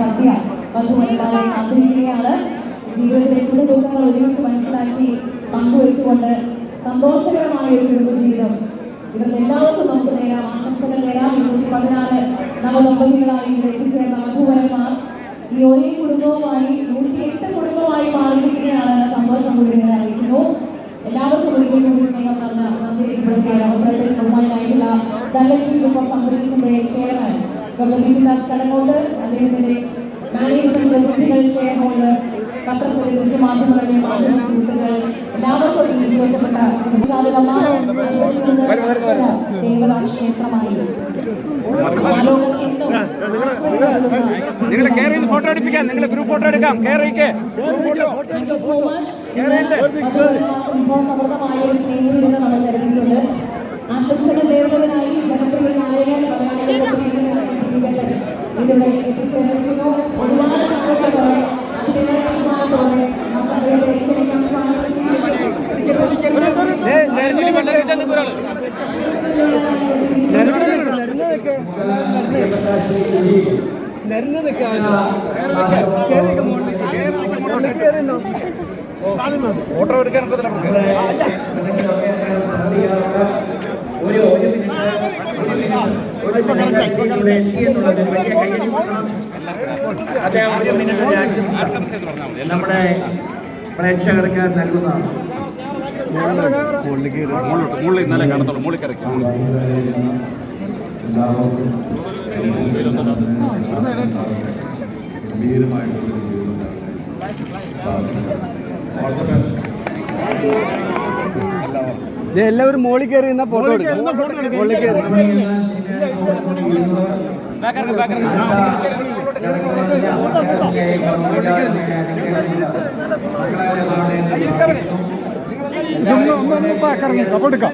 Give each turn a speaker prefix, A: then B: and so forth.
A: സദ്യ വധുവരന്മാരായി കാത്തിരിക്കുകയാണ് ജീവിതത്തിലെ സുഖ ദുഃഖങ്ങൾ ഒരുമിച്ച് മനസ്സിലാക്കി പങ്കുവെച്ചുകൊണ്ട് സന്തോഷകരമായ ഒരു കുടുംബജീവിതം. ഇവർക്ക് എല്ലാവർക്കും നമുക്ക് നേരാം. ആശംസകൾ നേരാം. ഇരുന്നൂറ്റി പതിനാല് നവദമ്പതികളായി ഇവിടെ എത്തിച്ചേർന്ന വധുവരന്മാർ ഈ ഒരേ കുടുംബവുമായി നൂറ്റിയെട്ട് കുടുംബമായി മാറിയിരിക്കുകയാണ്. എന്ന സന്തോഷം കൂടി നിങ്ങളെ അറിയിക്കുന്നു. എല്ലാവർക്കും ഒരിക്കൽ കൂടി സ്നേഹം നിറഞ്ഞ മന്ത്രി രേഖപ്പെടുത്തിയാണ് അവസരത്തിൽ ബഹുമാനായിട്ടുള്ള ധനലക്ഷ്മി ഗ്രൂപ്പ് ഓഫ് കമ്പനീസിന്റെ ചെയർമാൻ ദാസ് കടങ്ങോട്ട് അദ്ദേഹത്തിന്റെ മാനേജ്മെന്റ് പ്രതിനിധികൾ ഷെയർ ഹോൾഡേഴ്സ് പത്രസദൃശ്യ മാധ്യമങ്ങളിലെ മാധ്യമ സുഹൃത്തുക്കൾ എല്ലാവർക്കും ഈ വിശേഷപ്പെട്ട ദേവതാ ക്ഷേത്രമായി
B: നിങ്ങൾ കയറി ഫോട്ടോ എടുപ്പിക്കാം. നിങ്ങൾ ഗ്രൂപ്പ് ഫോട്ടോ എടുക്കാം. കയറിക്ക്
A: Thank you ഇതിവിടെ എത്തിച്ചേർന്നിരിക്കുന്നു. ഒരുപാട് സന്തോഷത്തോടെ അതിലേറെ അഭിമാനത്തോടെ നമുക്ക് അദ്ദേഹത്തെ ക്ഷണിക്കാൻ സ്വാഗതം
B: ഫോട്ടോ എടുക്കാൻ നമുക്ക്
C: ഒരു ഒരു മിനിറ്റ് ഒരു മിനിറ്റ് വലിയ ആശംസ നമ്മുടെ പ്രേക്ഷകർക്ക് നൽകുന്നതാണ്.
B: ഇന്നലെ കാണത്തുള്ളൂ മുകളിൽ കയറിക്കും
D: എല്ലാവരും മോളിൽ കയറി നിന്നാ ഫോട്ടോ എടുക്കാം. മോളിൽ കയറി. ഒന്ന് ഒന്ന് അപ്പൊ എടുക്കാം.